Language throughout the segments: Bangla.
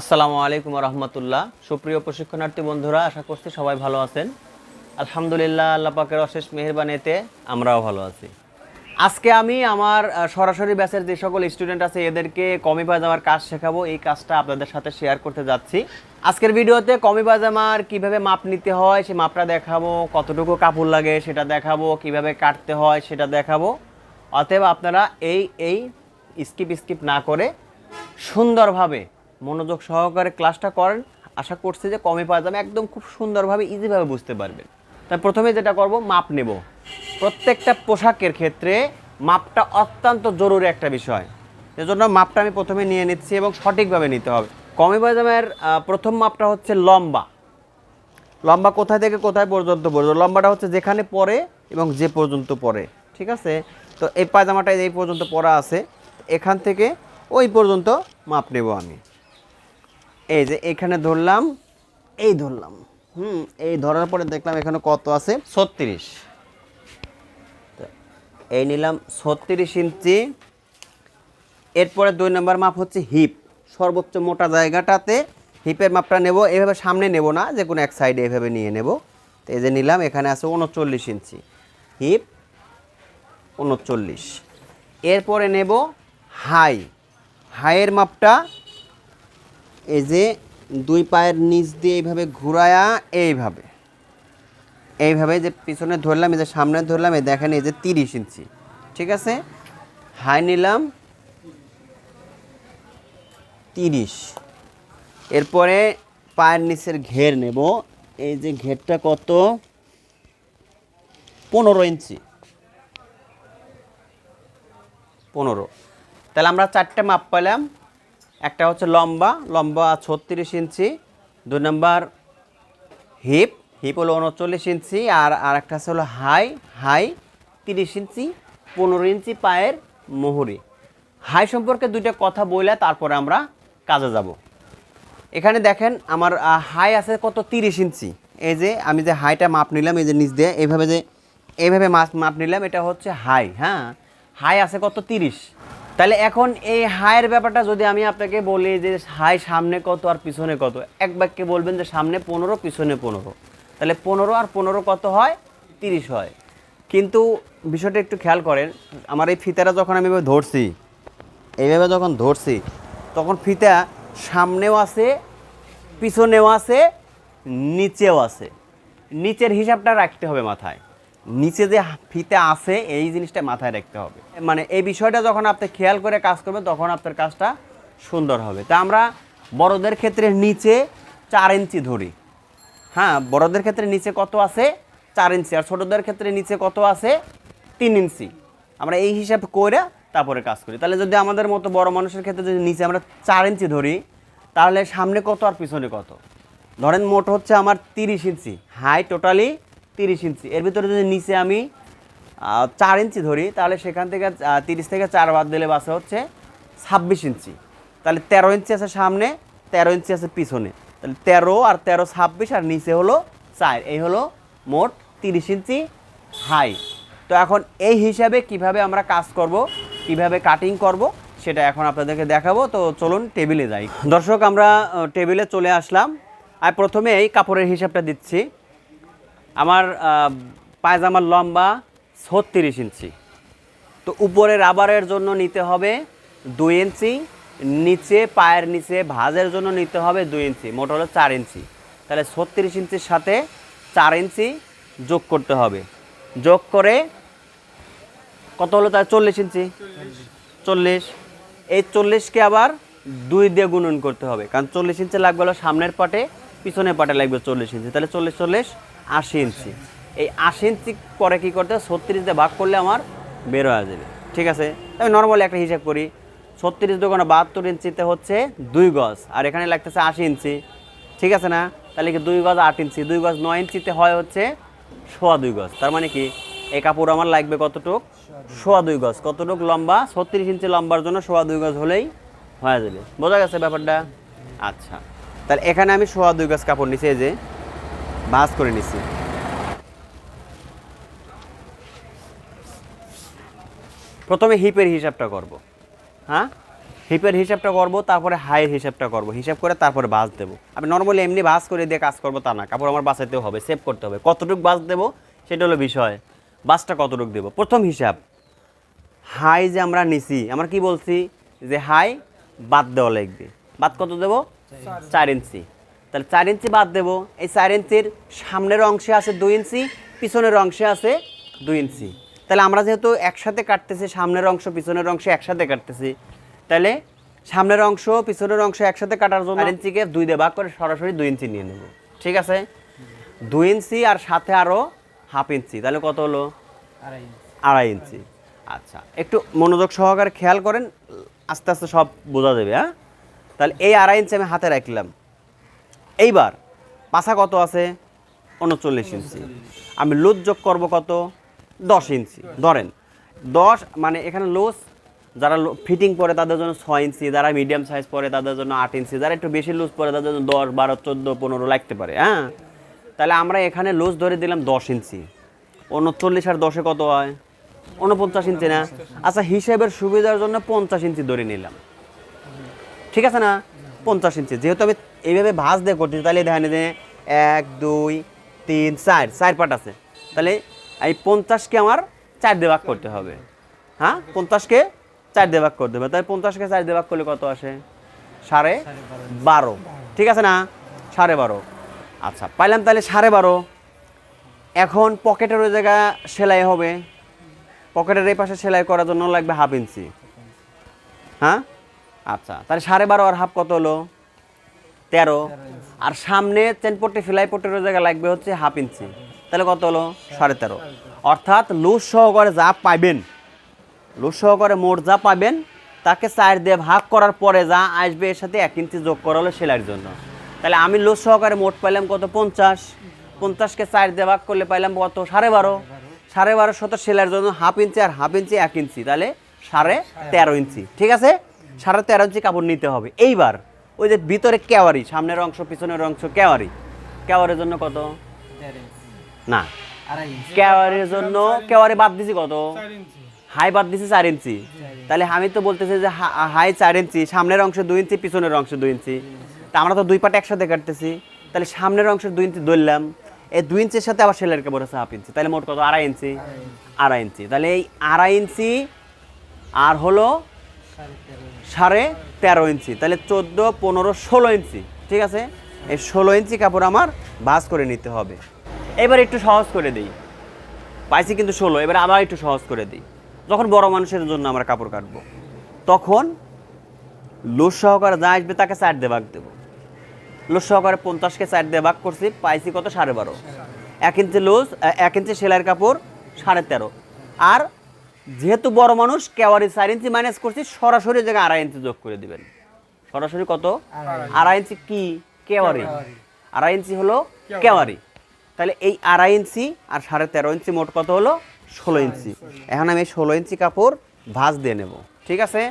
আসসালামু আলাইকুম রহমতুল্লাহ সুপ্রিয় প্রশিক্ষণার্থী বন্ধুরা, আশা করছি সবাই ভালো আছেন। আলহামদুলিল্লাহ, আল্লাহ পাকের অশেষ মেহরবানিতে আমরাও ভালো আছি। আজকে আমি আমার সরাসরি ব্যাচের যে সকল স্টুডেন্ট আছে, এদেরকে কমি পায়জামার কাজ শেখাবো। এই কাজটা আপনাদের সাথে শেয়ার করতে যাচ্ছি। আজকের ভিডিওতে কমি পায়জামার কীভাবে মাপ নিতে হয়, সেই মাপটা দেখাবো। কতটুকু কাপড় লাগে সেটা দেখাবো। কীভাবে কাটতে হয় সেটা দেখাবো। অতএব আপনারা এই এই স্কিপ স্কিপ না করে সুন্দরভাবে মনোযোগ সহকারে ক্লাসটা করেন। আশা করছি যে কমে পায়জামা একদম খুব সুন্দরভাবে ইজিভাবে বুঝতে পারবেন। তাই প্রথমে যেটা করব, মাপ নেব। প্রত্যেকটা পোশাকের ক্ষেত্রে মাপটা অত্যন্ত জরুরি একটা বিষয়। এজন্য মাপটা আমি প্রথমে নিয়ে নিচ্ছি এবং সঠিকভাবে নিতে হবে। কমে পায়জামের প্রথম মাপটা হচ্ছে লম্বা। লম্বা কোথায় থেকে কোথায় পর্যন্ত পড়বে লম্বাটা হচ্ছে যেখানে পরে এবং যে পর্যন্ত পরে ঠিক আছে? তো এই পায়জামাটা এই পর্যন্ত পরা আছে। এখান থেকে ওই পর্যন্ত মাপ নেব আমি। এই যে এখানে ধরলাম, এই ধরলাম। হুম, এই ধরার পরে দেখলাম এখানে কত আছে? ছত্রিশ। এই নিলাম ছত্রিশ ইঞ্চি। এরপরে দুই নম্বর মাপ হচ্ছে হিপ। সর্বোচ্চ মোটা জায়গাটাতে হিপের মাপটা নেব, এভাবে সামনে নেব না, যে কোনো এক সাইডে এভাবে নিয়ে নেব। তো এই যে নিলাম, এখানে আছে উনচল্লিশ ইঞ্চি। হিপ, উনচল্লিশ। এরপরে নেব হাই। হাইয়ের মাপটা এই যে দুই পায়ের নিচ দিয়ে এইভাবে ঘুরায়া এইভাবে এইভাবে যে পিছনে ধরলাম, এই যে সামনে ধরলাম, এই দেখেন এই যে তিরিশ ইঞ্চি, ঠিক আছে? হাই নিলাম, তিরিশ। এরপরে পায়ের নিচের ঘের নেব, এই যে ঘেরটা কত? পনেরো ইঞ্চি। পনেরো। তাহলে আমরা চারটে মাপ পেলাম একটা হচ্ছে লম্বা লম্বা ছত্রিশ ইঞ্চি, দুই নম্বর হিপ হিপ হলো উনচল্লিশ ইঞ্চি, আর আর একটা হলো হাই হাই তিরিশ ইঞ্চি, পনেরো ইঞ্চি পায়ের মোহরি। হাই সম্পর্কে দুইটা কথা বলে তারপরে আমরা কাজে যাব। এখানে দেখেন আমার হাই আছে কত তিরিশ ইঞ্চি। এই যে আমি যে হাইটা মাপ নিলাম, এই যে নিচ দিয়ে, এইভাবে যে, এইভাবে মাপ মাপ নিলাম, এটা হচ্ছে হাই হ্যাঁ? হাই আছে কত তিরিশ। তাহলে এখন এই হায়ের ব্যাপারটা যদি আমি আপনাকে বলি যে হাই সামনে কত আর পিছনে কত, এক বাক্যে বলবেন যে সামনে পনেরো, পিছনে পনেরো। তাহলে পনেরো আর পনেরো কত হয়? তিরিশ হয়। কিন্তু বিষয়টা একটু খেয়াল করেন, আমার এই ফিতাটা যখন আমি এভাবে ধরছি, এইভাবে যখন ধরছি, তখন ফিতা সামনেও আছে, পিছনেও আছে, নিচেও আছে। নিচের হিসাবটা রাখতে হবে মাথায়। নিচে যে ফিতে আছে, এই জিনিসটা মাথায় রাখতে হবে। মানে এই বিষয়টা যখন আপনি খেয়াল করে কাজ করবেন, তখন আপনার কাজটা সুন্দর হবে। তা আমরা বড়দের ক্ষেত্রে নিচে চার ইঞ্চি ধরি। হ্যাঁ বড়দের ক্ষেত্রে নিচে কত আছে? চার ইঞ্চি। আর ছোটদের ক্ষেত্রে নিচে কত আছে? তিন ইঞ্চি। আমরা এই হিসাব করে তারপরে কাজ করি। তাহলে যদি আমাদের মতো বড় মানুষের ক্ষেত্রে যদি নিচে আমরা চার ইঞ্চি ধরি, তাহলে সামনে কত আর পিছনে কত? ধরেন মোট হচ্ছে আমার তিরিশ ইঞ্চি। হাই টোটালি তিরিশ ইঞ্চি। এর ভিতরে যদি নিচে আমি চার ইঞ্চি ধরি, তাহলে সেখান থেকে তিরিশ থেকে চার বাদ দিলে বাসে হচ্ছে ছাব্বিশ ইঞ্চি। তাহলে তেরো ইঞ্চি আছে সামনে, তেরো ইঞ্চি আছে পিছনে। তাহলে তেরো আর তেরো ছাব্বিশ আর নিচে হলো চার। এই হলো মোট তিরিশ ইঞ্চি হাই। তো এখন এই হিসাবে কীভাবে আমরা কাজ করব, কীভাবে কাটিং করব, সেটা এখন আপনাদেরকে দেখাবো। তো চলুন টেবিলে যাই। দর্শক, আমরা টেবিলে চলে আসলাম। আর প্রথমে এই কাপড়ের হিসাবটা দিচ্ছি। আমার পায়জামার লম্বা ছত্রিশ ইঞ্চি। তো উপরে রাবারের জন্য নিতে হবে দুই ইঞ্চি, নিচে পায়ের নিচে ভাঁজের জন্য নিতে হবে দুই ইঞ্চি, মোট হলো চার ইঞ্চি। তাহলে ছত্রিশ ইঞ্চির সাথে চার ইঞ্চি যোগ করতে হবে। যোগ করে কত হলো তার চল্লিশ ইঞ্চি? চল্লিশ। এই চল্লিশকে আবার দুই দিয়ে গুণন করতে হবে, কারণ চল্লিশ ইঞ্চি লাগবে হলো সামনের পাটে, পিছনের পাটে লাগবে চল্লিশ ইঞ্চি। তাহলে চল্লিশ চল্লিশ আশি ইঞ্চি। এই আশি ইঞ্চি পরে কী করতে হবে? ছত্রিশ দিয়ে ভাগ করলে আমার বের হয়ে যাবে। ঠিক আছে? আমি নর্মালি একটা হিসাব করি। ছত্রিশ দোকানে বাহাত্তর ইঞ্চিতে হচ্ছে দুই গজ। আর এখানে লাগতেছে আশি ইঞ্চি। ঠিক আছে না? তাহলে কি দুই গজ আট ইঞ্চি? দুই গজ নয় ইঞ্চিতে হয় হচ্ছে সোয়া দুই গজ। তার মানে কি? এই কাপড় আমার লাগবে কতটুক? সোয়া দুই গজ। কতটুক লম্বা? ছত্রিশ ইঞ্চি লম্বার জন্য সোয়া দুই গজ হলেই হয়ে যাবে। বোঝা গেছে ব্যাপারটা? আচ্ছা। তাহলে এখানে আমি সোয়া দুই গজ কাপড় এই যে ভাঁজ করে নিছি। প্রথমে হিপের হিসাবটা করব। হ্যাঁ? হিপের হিসাবটা করব তারপরে হাইয়ের হিসাবটা করব। হিসাব করে তারপরে বাস দেবো। আমি নর্মালি এমনি বাস করে দিয়ে কাজ করব তা না। কাপড় আমার বাঁচাতেও হবে সেভ করতে হবে। কতটুকু বাস দেবো সেটা হলো বিষয়। বাসটা কতটুকু দেবো? প্রথম হিসাব। হাই যে আমরা নিছি আমরা কি বলছি? যে হাই বাদ দেওয়া লাগবে। বাদ কত দেবো? চার ইঞ্চি। তাহলে চার ইঞ্চি বাদ দেবো। এই চার ইঞ্চির সামনের অংশে আছে দুই ইঞ্চি পিছনের অংশে আছে দুই ইঞ্চি। তাহলে আমরা যেহেতু একসাথে কাটতেছি সামনের অংশ পিছনের অংশ একসাথে কাটতেছি তাহলে সামনের অংশ পিছনের অংশ একসাথে কাটার জন্য ইঞ্চিকে দুই দিয়ে ভাগ করে সরাসরি দুই ইঞ্চি নিয়ে নেব। ঠিক আছে? দুই ইঞ্চি আর সাথে আরও হাফ ইঞ্চি তাহলে কত হলো? আড়াই আড়াই ইঞ্চি। আচ্ছা একটু মনোযোগ সহকারে খেয়াল করেন আস্তে আস্তে সব বোঝা যাবে হ্যাঁ? তাহলে এই আড়াই ইঞ্চি আমি হাতে রাখলাম। এইবার পাছা কত আছে? উনচল্লিশ ইঞ্চি। আমি লোজ যোগ করব কত? দশ ইঞ্চি। ধরেন, দশ মানে এখানে লোজ, যারা ফিটিং পরে তাদের জন্য ছয় ইঞ্চি, যারা মিডিয়াম সাইজ পরে তাদের জন্য আট ইঞ্চি, যারা একটু বেশি লুজ পরে তাদের জন্য দশ, বারো, চোদ্দ, পনেরো লাগতে পারে হ্যাঁ? তাহলে আমরা এখানে লুজ ধরে দিলাম দশ ইঞ্চি। উনচল্লিশ আর দশে কত হয়? উনপঞ্চাশ ইঞ্চি না? আচ্ছা হিসেবের সুবিধার জন্য পঞ্চাশ ইঞ্চি ধরে নিলাম। ঠিক আছে না? পঞ্চাশ ইঞ্চি। যেহেতু আমি এইভাবে ভাঁজ দিয়ে করছি তাহলে দেখেন যে এক, দুই, তিন, চার চার পাট আছে। তাহলে এই পঞ্চাশকে আমার চার দিয়ে ভাগ করতে হবে। হ্যাঁ? পঞ্চাশকে চার দিয়ে ভাগ করতে হবে। তাহলে পঞ্চাশকে চার দিয়ে ভাগ করলে কত আসে? সাড়ে বারো। ঠিক আছে না? সাড়ে বারো। আচ্ছা পাইলাম তাহলে সাড়ে বারো। এখন পকেটের ওই জায়গা সেলাই হবে। পকেটের এই পাশে সেলাই করার জন্য লাগবে হাফ ইঞ্চি। হ্যাঁ? আচ্ছা তাহলে সাড়ে বারো আর হাফ কত হলো? তেরো। আর সামনে চেন পট্টি ফিলাই পট্টির জায়গায় লাগবে হচ্ছে হাফ ইঞ্চি। তাহলে কত হলো? সাড়ে তেরো। অর্থাৎ লুজ সহকারে যা পাইবেন লুজ সহকারে মোট যা পাবেন তাকে চার দিয়ে ভাগ করার পরে যা আসবে এর সাথে এক ইঞ্চি যোগ করা হলো সেলাইয়ের জন্য। তাহলে আমি লুজ সহকারে মোট পাইলাম কত? পঞ্চাশ। পঞ্চাশকে চার দিয়ে ভাগ করলে পাইলাম কত? সাড়ে বারো। সাড়ে বারো শত সেলাইয়ের জন্য হাফ ইঞ্চি আর হাফ ইঞ্চি এক ইঞ্চি, তাহলে সাড়ে তেরো ইঞ্চি। ঠিক আছে? সাড়ে তেরো ইঞ্চি কাপড় নিতে হবে। এইবার ওই যে ভিতরে কেওয়ারি সামনের অংশ পিছনের অংশ কেওয়ারি। কেওয়ারের জন্য কত? না। আড়াই ইঞ্চি। কেওয়ারের জন্য কেওয়ারি বাদ দিছি কত? হাই বাদ দিছি চার ইঞ্চি। তাহলে আমি তো বলতেছি যে হাই চার ইঞ্চি সামনের অংশ দুই ইঞ্চি পিছনের অংশ দুই ইঞ্চি। তা আমরা তো দুই পাট একসাথে কাটতেছি। তাহলে সামনের অংশ দুই ইঞ্চি ধরলাম। এই দুই ইঞ্চির সাথে আবার সেলের কাপড় আছে হাফ ইঞ্চি। তাহলে মোট কত? আড়াই ইঞ্চি। আড়াই ইঞ্চি। তাহলে এই আড়াই ইঞ্চি আর হলো সাড়ে তেরো ইঞ্চি, তাহলে চোদ্দ, পনেরো, ষোলো ইঞ্চি, ঠিক আছে? এই ষোলো ইঞ্চি কাপড় আমার ভাঁজ করে নিতে হবে। এবার একটু সহজ করে দিই। পাইছি কিন্তু ষোলো, এবার আবার একটু সহজ করে দিই। যখন বড় মানুষের জন্য আমরা কাপড় কাটবো, তখন লোস সহকারে যা আসবে তাকে চার দিয়ে ভাগ দেবো। লোস সহকারে পঞ্চাশকে চার দিয়ে ভাগ করছি, পাইছি কত? সাড়ে বারো। এক ইঞ্চি লোস এক ইঞ্চি সেলাইয়ের কাপড় সাড়ে তেরো। আর যেহেতু বড় মানুষ কেওয়ারি চার ইঞ্চি মাইনাস করছি সরাসরি জায়গায় আড়াই ইঞ্চি যোগ করে দিবেন। সরাসরি কত? আড়াই ইঞ্চি কি? কেওয়ারি। আড়াই ইঞ্চি হলো কেওয়ারি। তাহলে এই আড়াই ইঞ্চি আর সাড়ে তেরো ইঞ্চি মোট কত হলো? ষোলো ইঞ্চি। এখন আমি ষোলো ইঞ্চি কাপড় ভাঁজ দিয়ে নেব। ঠিক আছে?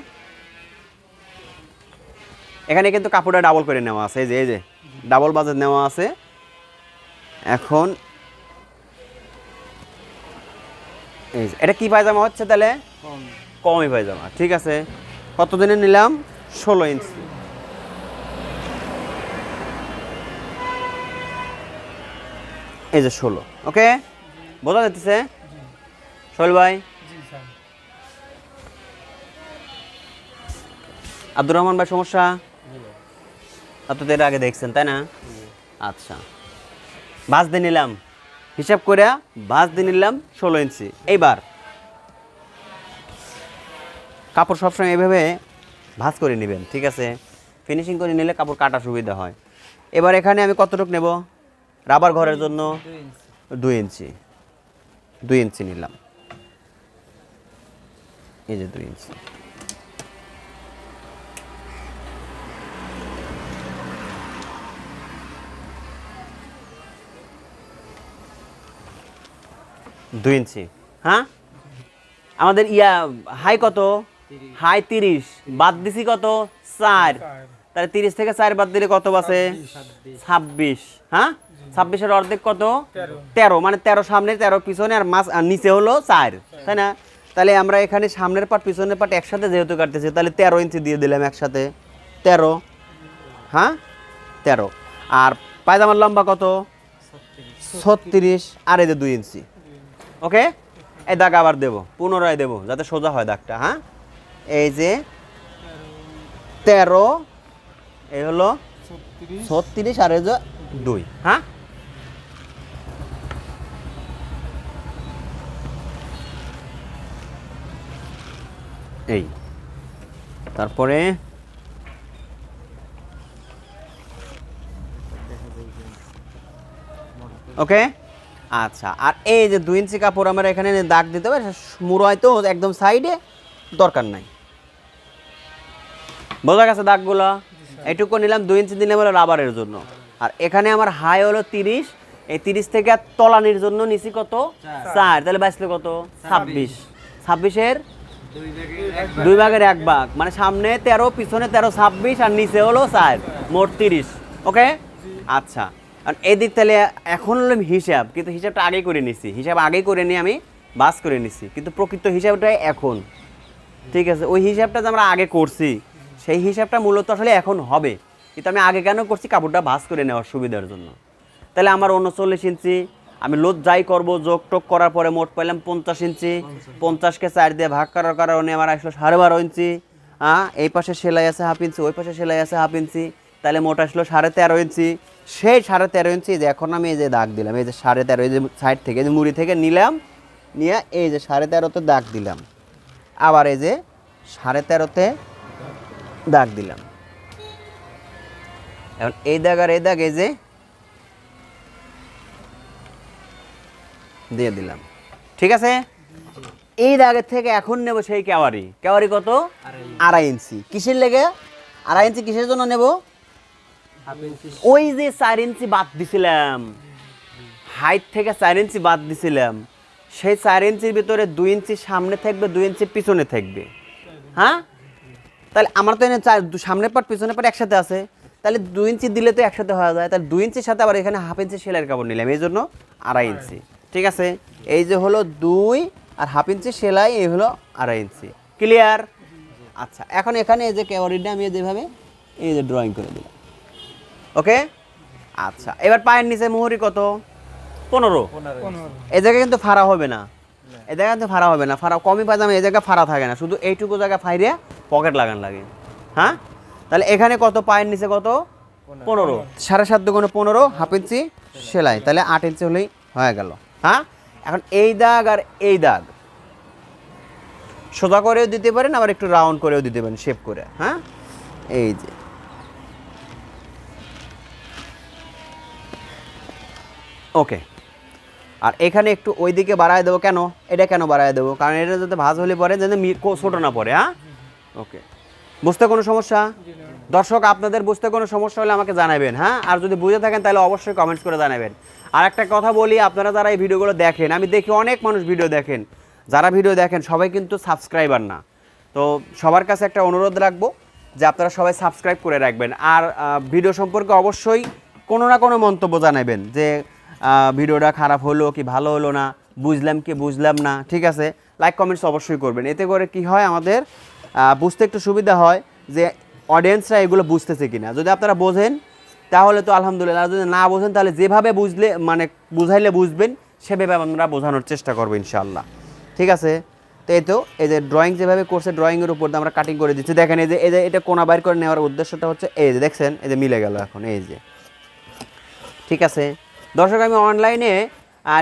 এখানে কিন্তু কাপড়টা ডাবল করে নেওয়া আছে। এই যে এই যে ডাবল বাজেট নেওয়া আছে। এখন এটা কি পায়জামা হচ্ছে তাহলে? কমই পায়জামা, ঠিক আছে। কত দিনে নিলাম? ষোলো ইঞ্চি। এই যে ষোলো, ওকে? বোঝা যাচ্ছে? সোহেল ভাই? আব্দুর রহমান ভাই, সমস্যা? আপনি তো এর আগে দেখছেন, তাই না? আচ্ছা। বাস দিয়ে নিলাম। হিসাব করে বাস দিয়ে নিলাম ষোলো ইঞ্চি। এইবার কাপড় সবসময় এভাবে ভাঁজ করে নেবেন, ঠিক আছে? ফিনিশিং করে নিলে কাপড় কাটা সুবিধা হয়। এবার এখানে আমি কতটুকু নেব? রাবার ঘরের জন্য দুই ইঞ্চি। দুই ইঞ্চি নিলাম। এই যে দুই ইঞ্চি। দুই ইঞ্চি। হ্যাঁ? আমাদের ইয়া হাই কত? হাই তিরিশ। বাদ দিছি কত? চার। তাহলে তিরিশ থেকে চার বাদ দিলে কত বাসে? ছাব্বিশ। হ্যাঁ? ছাব্বিশের অর্ধেক কত? তেরো। মানে তেরো সামনে তেরো পিছনে আর মাছ আর নিচে হলো চার। তাই না? তাহলে আমরা এখানে সামনের পাট পিছনের পাট একসাথে যেহেতু কাটতেছি তাহলে তেরো ইঞ্চি দিয়ে দিলাম একসাথে। তেরো। হ্যাঁ? তেরো। আর পায়জামার লম্বা কত? ছত্রিশ। ছত্রিশ। আর এই যে দুই ইঞ্চি। ওকে? এই দাগ আবার দেবো পুনরায় দেবো যাতে সোজা হয় দাগটা হ্যাঁ? এই যে তেরো এই হলো ছত্রিশ। আর এই যে দুই হ্যাঁ? এই তারপরে ওকে? আচ্ছা আর এই যে দুই ইঞ্চি কাপড় আমরা এখানে দাগ দিতে হবে মুড়ায় তো একদম সাইডে দরকার নাই। বোঝা গেছে দাগগুলো? এইটুকু নিলাম দুই ইঞ্চি দিলাম হলো রাবারের জন্য। আর এখানে আমার হাই হলো তিরিশ এই তিরিশ থেকে আর তলানির জন্য নিচি কত? চার। তাহলে বাঁচলো কত? ছাব্বিশ। ছাব্বিশের? দুই ভাগের এক ভাগ। মানে সামনে তেরো পিছনে তেরো ছাব্বিশ আর নিচে হলো চার মোট তিরিশ। ওকে আচ্ছা। আর এদিক তাহলে এখন হলো হিসাব, কিন্তু হিসাবটা আগে করে নিছি। হিসাব আগে করে নিয়ে আমি বাস করে নিছি। কিন্তু প্রকৃত হিসাবটা এখন। ঠিক আছে, ওই হিসাবটা যে আমরা আগে করছি, সেই হিসাবটা মূলত আসলে এখন হবে। কিন্তু আমি আগে কেন করছি? কাপড়টা ভাস করে নেওয়ার সুবিধার জন্য। তাহলে আমার উনচল্লিশ ইঞ্চি, আমি লোদ যাই করব, যোগ টোক করার পরে মোট পাইলাম পঞ্চাশ ইঞ্চি। পঞ্চাশকে চার দিয়ে ভাগ করার কারণে আমার আসলো সাড়ে বারো ইঞ্চি। হ্যাঁ এই পাশে সেলাই আছে হাফ ইঞ্চি, ওই পাশে সেলাই আছে হাফ ইঞ্চি। তাহলে মোট আসলো সাড়ে তেরো ইঞ্চি। সেই সাড়ে তেরো ইঞ্চি যে এখন আমি এই যে দাগ দিলাম এই যে সাড়ে তেরো এই যে সাইড থেকে এই যে মুড়ি থেকে নিলাম নিয়ে এই যে সাড়ে তেরোতে দাগ দিলাম। আবার এই যে সাড়ে তেরোতে দাগ দিলাম। এখন এই দাগ আর এই দাগ এই যে দিয়ে দিলাম। ঠিক আছে? এই দাগের থেকে এখন নেব সেই কেওয়ারি। কেওয়ারি কত? আড়াই ইঞ্চি কিসের লেগে? আড়াই ইঞ্চি কিসের জন্য নেব? ওই যে চার ইঞ্চি বাদ দিছিলাম। হাইট থেকে চার ইঞ্চি বাদ দিছিলাম। সেই চার ইঞ্চির ভিতরে দুই ইঞ্চি সামনে থাকবে দুই ইঞ্চি পিছনে থাকবে। হ্যাঁ? তাহলে আমার তো এনে চার সামনের পাট পিছনের পাট একসাথে আছে। তাহলে দুই ইঞ্চি দিলে তো একসাথে হয়ে যায়। তাহলে দুই ইঞ্চির সাথে আবার এখানে হাফ ইঞ্চি সেলাইয়ের কাপড় নিলাম। এই জন্য আড়াই ইঞ্চি। ঠিক আছে? এই যে হলো দুই আর হাফ ইঞ্চি সেলাই এই হলো আড়াই ইঞ্চি। ক্লিয়ার আচ্ছা এখন এখানে এই যে কেওয়ারিটা আমি যেভাবে এই যে ড্রয়িং করে দিলাম। ওকে? আচ্ছা এবার পায়ের নিচে মুহুরি কত? পনেরো। এ জায়গায় কিন্তু ফাড়া হবে না। এ জায়গায় কিন্তু ফাড়া হবে না। ফাড়া কমই পাজামা এ জায়গায় ফাড়া থাকে না। শুধু এইটুকু জায়গা ফাইরে পকেট লাগান লাগে। হ্যাঁ? তাহলে এখানে কত? পায়ের নিচে কত? পনেরো। সাড়ে সাত দুগুণে পনেরো হাফ ইঞ্চি সেলাই। তাহলে আট ইঞ্চি হলেই হয়ে গেল। হ্যাঁ? এখন এই দাগ আর এই দাগ। সোজা করেও দিতে পারেন আবার একটু রাউন্ড করেও দিতে পারেন শেপ করে। হ্যাঁ? এই যে। ওকে। আর এখানে একটু ওই দিকে বাড়ায় দেবো কেন? এটা কেন বাড়ায় দেবো? কারণ এটা যাতে ভাজ হলে পরে যাতে ছোটো না পড়ে হ্যাঁ? ওকে। বুঝতে কোনো সমস্যা? দর্শক, আপনাদের বুঝতে কোনো সমস্যা হলে আমাকে জানাবেন হ্যাঁ? আর যদি বুঝে থাকেন, তাহলে অবশ্যই কমেন্টস করে জানাবেন। আর একটা কথা বলি, আপনারা যারা এই ভিডিওগুলো দেখেন, আমি দেখি অনেক মানুষ ভিডিও দেখেন। যারা ভিডিও দেখেন, সবাই কিন্তু সাবস্ক্রাইবার না। তো সবার কাছে একটা অনুরোধ রাখব যে আপনারা সবাই সাবস্ক্রাইব করে রাখবেন। আর ভিডিও সম্পর্কে অবশ্যই কোনো না কোনো মন্তব্য জানাবেন যে ভিডিওটা খারাপ হলো কি ভালো হলো না, বুঝলাম কি বুঝলাম না, ঠিক আছে? লাইক কমেন্টস অবশ্যই করবেন। এতে করে কি হয় আমাদের? বুঝতে একটু সুবিধা হয় যে অডিয়েন্সরা এগুলো বুঝতেছে কি না যদি আপনারা বোঝেন, তাহলে তো আলহামদুলিল্লাহ। যদি না বোঝেন, তাহলে যেভাবে বুঝলে মানে বুঝাইলে বুঝবেন, সেভাবে আমরা বোঝানোর চেষ্টা করব ইনশাল্লাহ ঠিক আছে? তো এই তো, এই যে ড্রয়িং যেভাবে করছে ড্রয়িংয়ের উপর আমরা কাটিং করে দিচ্ছি। দেখেন এই যে এই যে এটা কোনা বাইর করে নেওয়ার উদ্দেশ্যটা হচ্ছে এই যে, দেখছেন? এই যে মিলে গেল এখন, এই যে। ঠিক আছে? দর্শক, আমি অনলাইনে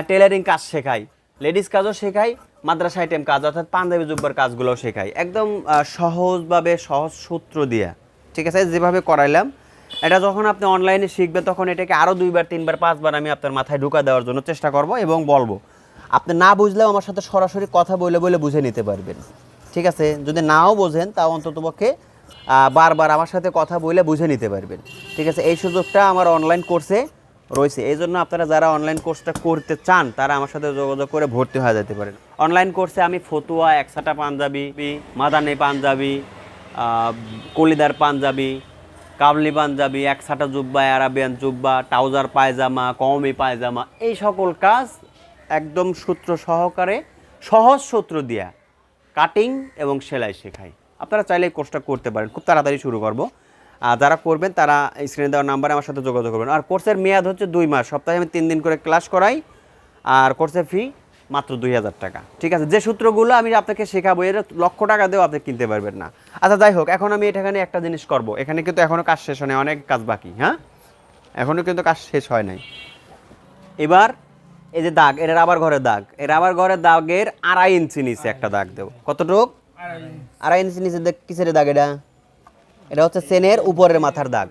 টেলারিং কাজ শেখাই লেডিস কাজও শেখাই মাদ্রাসা আইটেম কাজ, অর্থাৎ পাঞ্জাবি জুব্বার কাজগুলোও শেখাই। একদম সহজভাবে সহজ সূত্র দিয়ে, ঠিক আছে? যেভাবে করাইলাম, এটা যখন আপনি অনলাইনে শিখবেন, তখন এটাকে আরও দুইবার, তিনবার, পাঁচবার আমি আপনার মাথায় ঢুকা দেওয়ার জন্য চেষ্টা করব এবং বলব। আপনি না বুঝলেও আমার সাথে সরাসরি কথা বলে বলে বুঝে নিতে পারবেন, ঠিক আছে? যদি নাও বোঝেন, তাও অন্ততপক্ষে বারবার আমার সাথে কথা বলে বুঝে নিতে পারবেন, ঠিক আছে? এই সুযোগটা আমার অনলাইন কোর্সে রয়েছে। এই জন্য আপনারা যারা অনলাইন কোর্সটা করতে চান, তারা আমার সাথে যোগাযোগ করে ভর্তি হয়ে যেতে পারেন। অনলাইন কোর্সে আমি ফতুয়া একসাটা পাঞ্জাবি, মাদানি পাঞ্জাবি কলিদার পাঞ্জাবি, কাবলি পাঞ্জাবি একসাটা জুব্বা, আরাবিয়ান জুব্বা, ট্রাউজার পায়জামা, কওমি পায়জামা, এই সকল কাজ একদম সূত্র সহকারে, সহজ সূত্র দিয়া কাটিং এবং সেলাই শেখাই। আপনারা চাইলে এই কোর্সটা করতে পারেন। খুব তাড়াতাড়ি শুরু করব। যারা করবেন তারা স্ক্রিনে দেওয়ার নাম্বারে আমার সাথে যোগাযোগ করবেন। আর কোর্সের মেয়াদ হচ্ছে দুই মাস। সপ্তাহে আমি তিন দিন করে ক্লাস করাই আর কোর্সের ফি মাত্র দুই হাজার টাকা। ঠিক আছে? যে সূত্রগুলো আমি আপনাকে শেখাবো এর লক্ষ টাকা দিয়েও আপনি কিনতে পারবেন না। আচ্ছা যাই হোক এখন আমি এখানে একটা জিনিস করব। এখানে কিন্তু এখনও কাজ শেষ হয় অনেক কাজ বাকি হ্যাঁ? এখনও কিন্তু কাজ শেষ হয় নাই। এবার এই যে দাগ এটা রাবার ঘরের দাগ। এই রাবার ঘরের দাগের আড়াই ইঞ্চি নিচে একটা দাগ দেবো। কতটুক? আড়াই ইঞ্চি নিচে দেখ কিসের দাগ এটা? এটা হচ্ছে সেনের উপরের মাথার দাগ।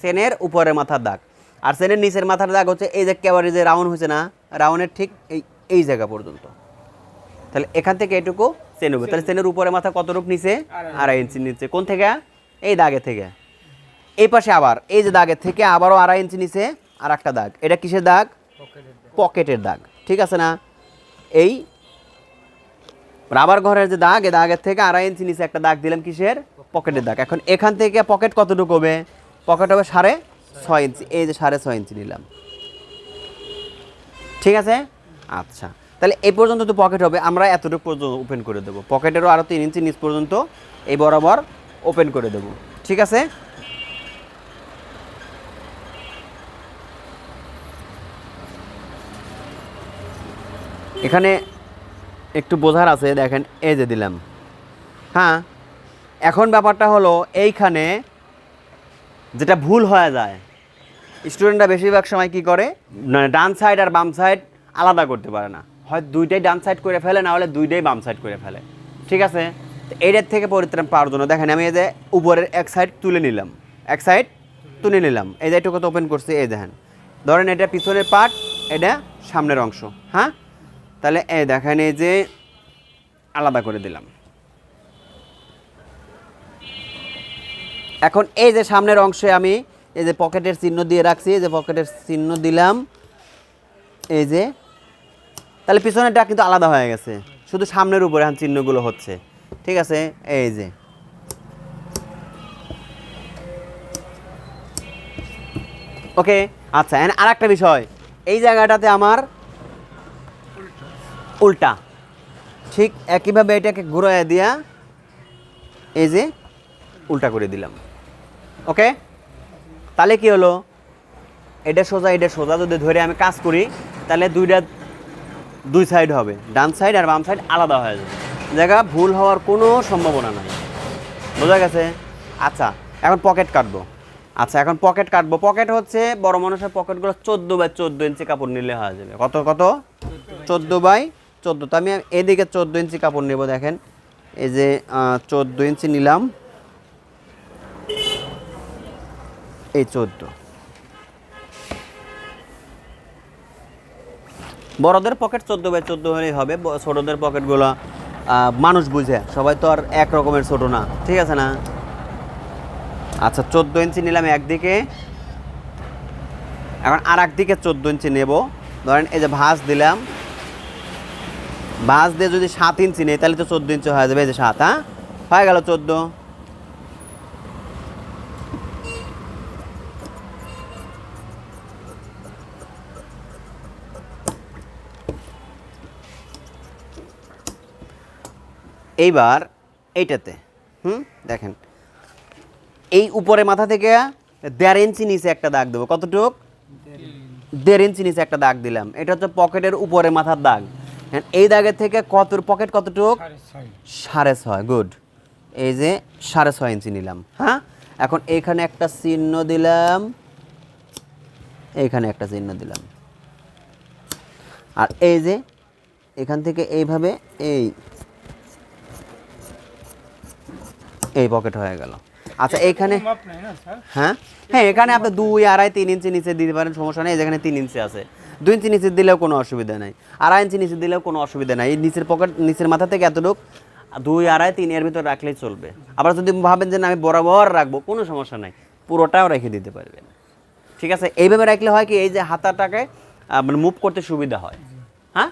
সেনের উপরের মাথার দাগ। আর সেনের নিচের মাথার দাগ হচ্ছে এই যে কেবারে যে রাউন্ড হয়েছে না, রাউন্ডের ঠিক এই এই জায়গা পর্যন্ত। তাহলে এখান থেকে এটুকু সেন হবে তাহলে সেনের উপরে মাথা কতটুক নিচে? আড়াই ইঞ্চি নিচে। কোন থেকে? এই দাগে থেকে। এই পাশে আবার, এই যে দাগের থেকে আবারও আড়াই ইঞ্চি নিচে আর একটা দাগ। এটা কিসের দাগ? পকেটের দাগ। ঠিক আছে না? এই রাবার ঘরের যে দাগ এই দাগের থেকে আড়াই ইঞ্চি নিচে একটা দাগ দিলাম কিসের? পকেটের দাগ। এখন এখান থেকে পকেট কতটুকু হবে? পকেট হবে সাড়ে ছয় ইঞ্চি। এই যে সাড়ে ছয় ইঞ্চি নিলাম। ঠিক আছে? আচ্ছা। তাহলে এই পর্যন্ত তো পকেট হবে। আমরা এতটুকু পর্যন্ত ওপেন করে দেবো। পকেটেরও আরও তিন ইঞ্চি নিচ পর্যন্ত এই বরাবর ওপেন করে দেবো। ঠিক আছে? এখানে একটু বোঝার আছে, দেখেন, এই যে দিলাম। হ্যাঁ? এখন ব্যাপারটা হলো এইখানে যেটা ভুল হয়ে যায় স্টুডেন্টরা বেশিরভাগ সময় কি করে? না, ডান সাইড আর বাম সাইড আলাদা করতে পারে না। হয় দুইটাই ডান সাইড করে ফেলে না হলে দুইটাই বাম সাইড করে ফেলে। ঠিক আছে? তো এইটার থেকে পরিত্রাণ পাওয়ার জন্য দেখেন আমি এই যে উপরের এক সাইড তুলে নিলাম। এক সাইড তুলে নিলাম। এই যে একটু কথা ওপেন করছি এই দেখেন। ধরেন এটা পিছনের পার্ট এটা সামনের অংশ হ্যাঁ? তাহলে এই দেখেন এই যে আলাদা করে দিলাম। এখন এই যে সামনের অংশে আমি এই যে পকেটের চিহ্ন দিয়ে রাখছি, এই যে পকেটের চিহ্ন দিলাম। এই যে, তাহলে পিছনেরটা কিন্তু আলাদা হয়ে গেছে। শুধু সামনের উপরে এখন চিহ্নগুলো হচ্ছে। ঠিক আছে? এই যে। ওকে আচ্ছা আর একটা বিষয়। এই জায়গাটাতে আমার উল্টা। ঠিক একইভাবে এটাকে ঘুরাইয়া দিয়া, এই যে উল্টা করে দিলাম। ওকে? তাহলে কি হলো? এটা সোজা এটা সোজা। যদি ধরে আমি কাজ করি, তাহলে দুইটা, দুই সাইড হবে। ডান সাইড আর বাম সাইড আলাদা হয়ে যাবে। জায়গা ভুল হওয়ার কোনো সম্ভাবনা নাই। বোঝা গেছে? আচ্ছা এখন পকেট কাটবো। আচ্ছা এখন পকেট কাটবো। পকেট হচ্ছে, বড় মানুষের পকেটগুলো চোদ্দ বাই চোদ্দ ইঞ্চি কাপড় নিলে হয়ে যাবে। কত কত? চোদ্দ বাই চোদ্দ। তো আমি এদিকে চোদ্দ ইঞ্চি কাপড় নেব, দেখেন। এই যে চোদ্দ ইঞ্চি নিলাম। এই চোদ্দ। বড়দের পকেট চোদ্দ বাই চোদ্দ হলেই হবে। ছোটদের পকেটগুলো মানুষ বুঝে। সবাই তো আর এক রকমের ছোট না। ঠিক আছে না? আচ্ছা চোদ্দ ইঞ্চি নিলাম একদিকে। এখন আর একদিকে চোদ্দ ইঞ্চি নেব। ধরেন এই যে ভাঁজ দিলাম। ভাঁজ দিয়ে যদি সাত ইঞ্চি নেই, তাহলে তো চোদ্দ ইঞ্চি হয়ে যাবে। এই যে সাত হ্যাঁ? হয়ে গেল চোদ্দ। এইবার এইটাতে হুম দেখেন। এই উপরে মাথা থেকে দেড় ইঞ্চি নিচে একটা দাগ দেবো। কতটুক? দেড় ইঞ্চি নিচে একটা দাগ দিলাম। এটা হচ্ছে পকেটের উপরে মাথার দাগ। হ্যাঁ, এই দাগের থেকে কত পকেট কতটুক? সাড়ে ছয় গুড। এই যে সাড়ে ছয় ইঞ্চি নিলাম হ্যাঁ? এখন এইখানে একটা চিহ্ন দিলাম। এইখানে একটা চিহ্ন দিলাম। আর এই যে এখান থেকে এইভাবে এই এই পকেট হয়ে গেল। আচ্ছা এইখানে হ্যাঁ? হ্যাঁ এখানে আপনি দুই আড়াই তিন ইঞ্চি নিচে দিতে পারেন সমস্যা নেই যেখানে তিন ইঞ্চি আছে। দুই ইঞ্চি নিচে দিলেও কোনো অসুবিধা নাই। আড়াই ইঞ্চি নিচে দিলেও কোনো অসুবিধা নাই। এই নিচের পকেট নিচের মাথা থেকে এতটুক দুই আড়াই তিন এর ভিতর রাখলেই চলবে। আবার যদি ভাবেন যে না আমি বরাবর রাখব কোনো সমস্যা নাই। পুরোটাও রেখে দিতে পারবেন। ঠিক আছে? এইভাবে রাখলে হয় কি এই যে হাতাটাকে মানে মুভ করতে সুবিধা হয়। হ্যাঁ?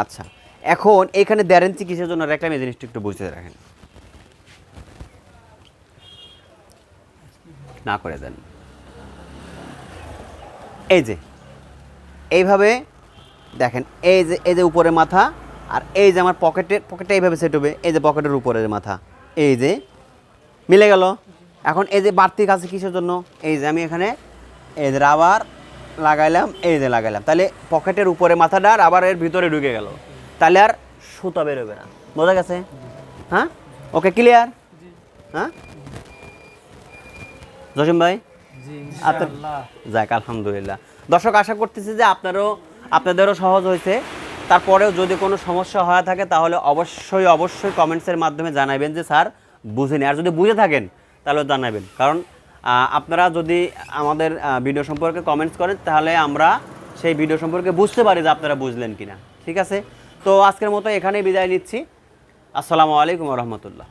আচ্ছা। এখন এখানে দেড় ইঞ্চি কিসের জন্য রাখলাম? এই জিনিসটা একটু বুঝতে রাখেন। না করে দেন। এই যে এইভাবে দেখেন এই যে এই যে উপরে মাথা আর এই যে আমার পকেটে পকেটে এইভাবে সেট হবে এই যে পকেটের উপরে যে মাথা এই যে মিলে গেল। এখন এই যে বাড়তি কাছে কিসের জন্য? এই যে আমি এখানে এই যে রাবার লাগাইলাম এই যে লাগাইলাম। তাহলে পকেটের উপরে মাথাটা আবার এর ভিতরে ঢুকে গেল। তাহলে আর সুতা বেরোবে না। বোঝা গেছে? হ্যাঁ? ওকে ক্লিয়ার হ্যাঁ? জসিম ভাই? জি যাক আলহামদুলিল্লাহ। দর্শক আশা করতেছি যে আপনারও আপনাদেরও সহজ হয়েছে। তারপরেও যদি কোনো সমস্যা হয়ে থাকে তাহলে অবশ্যই অবশ্যই কমেন্টসের মাধ্যমে জানাবেন যে স্যার বুঝিনি। আর যদি বুঝে থাকেন তাহলে জানাবেন। কারণ আপনারা যদি আমাদের ভিডিও সম্পর্কে কমেন্টস করেন তাহলে আমরা সেই ভিডিও সম্পর্কে বুঝতে পারি যে আপনারা বুঝলেন কিনা। ঠিক আছে? তো আজকের মতো এখানেই বিদায় নিচ্ছি। আসসালামু আলাইকুম রহমতুল্লাহ।